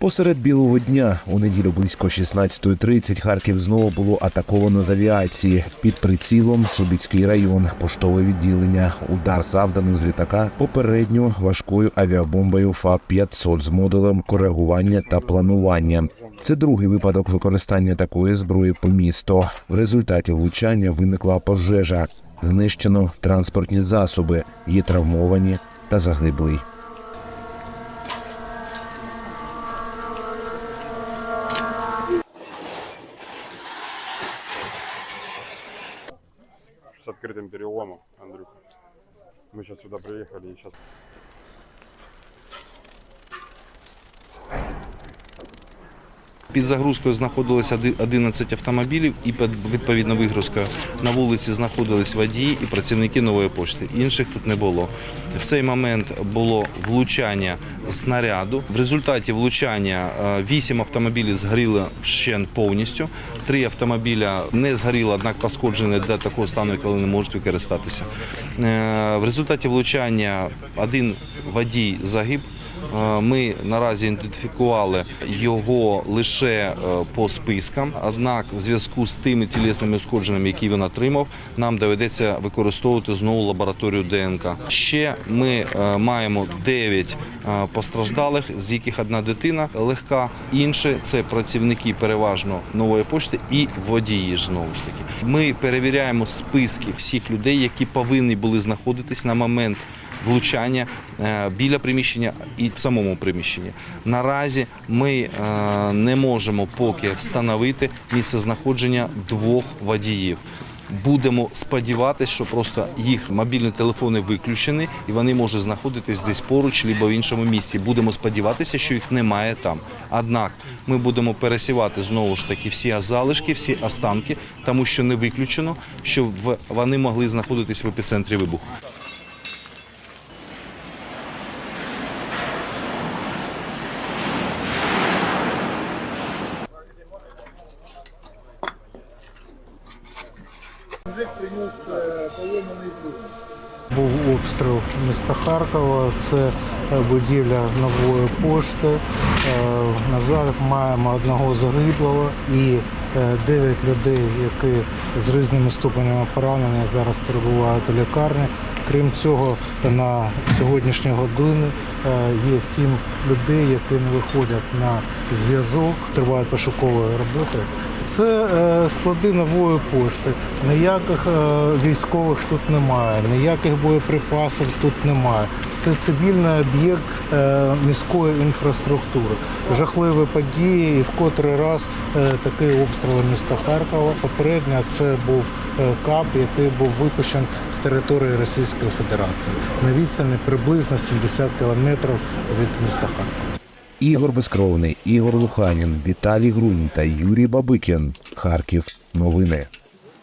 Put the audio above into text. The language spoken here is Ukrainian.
Посеред білого дня у неділю близько 16.30 Харків знову було атаковано з авіації. Під прицілом Судицький район, поштове відділення. Удар завданий з літака попередньо важкою авіабомбою ФАП-500 з модулем коригування та планування. Це другий випадок використання такої зброї по місту. В результаті влучання виникла пожежа. Знищено транспортні засоби, є травмовані та загиблий. с открытым переломом, Андрюха. Мы сейчас сюда приехали и сейчас Під загрузкою знаходилося оди- 11 автомобілів, і під відповідно вигрузкою на вулиці знаходились водії і працівники нової пошти. Інших тут не було. В цей момент було влучання снаряду. В результаті влучання 8 автомобілів згоріли вщент повністю. Три автомобіля не згоріли, однак пошкоджені до такого стану, коли не можуть використатися. Е, В результаті влучання один водій загиб. Е, Ми наразі ідентифікували його лише е, по спискам. Однак, в зв'язку з тими тілесними ушкодженнями, які він отримав, нам доведеться використовувати знову лабораторію ДНК. Ще ми е, маємо 9 е, постраждалих, з яких одна дитина легка. Інші це працівники переважно нової пошти і водії. Знову ж таки, ми перевіряємо списки всіх людей, які повинні були знаходитись на момент влучання е, біля приміщення і в самому приміщенні. Наразі ми е, не можемо поки встановити місце знаходження двох водіїв. Будемо сподіватися, що просто їх мобільні телефони виключені і вони можуть знаходитись десь поруч, або в іншому місці. Будемо сподіватися, що їх немає там. Однак ми будемо пересівати знову ж таки всі залишки, всі останки, тому що не виключено, що вони могли знаходитись в епіцентрі вибуху. Був обстріл міста Харкова, це е, будівля нової пошти. Е, На жаль, маємо одного загиблого і е, дев'ять людей, які з різними ступенями поранення зараз перебувають у лікарні. Крім цього, на сьогоднішню годину е, є сім людей, які не виходять на зв'язок, тривають пошукові роботи. Це е, склади нової пошти. Ніяких е, військових тут немає, ніяких боєприпасів тут немає. Це цивільний об'єкт е, міської інфраструктури. Жахливі події, і в котрий раз такий обстріл міста Харкова. Попередньо це був КАП, який був випущений з території Російської Федерації на відстані приблизно 70 кілометрів від міста Харкова. Ігор Безкровний, Ігор Луханін, Віталій Грунь та Юрій Бабикін. Харків. Новини.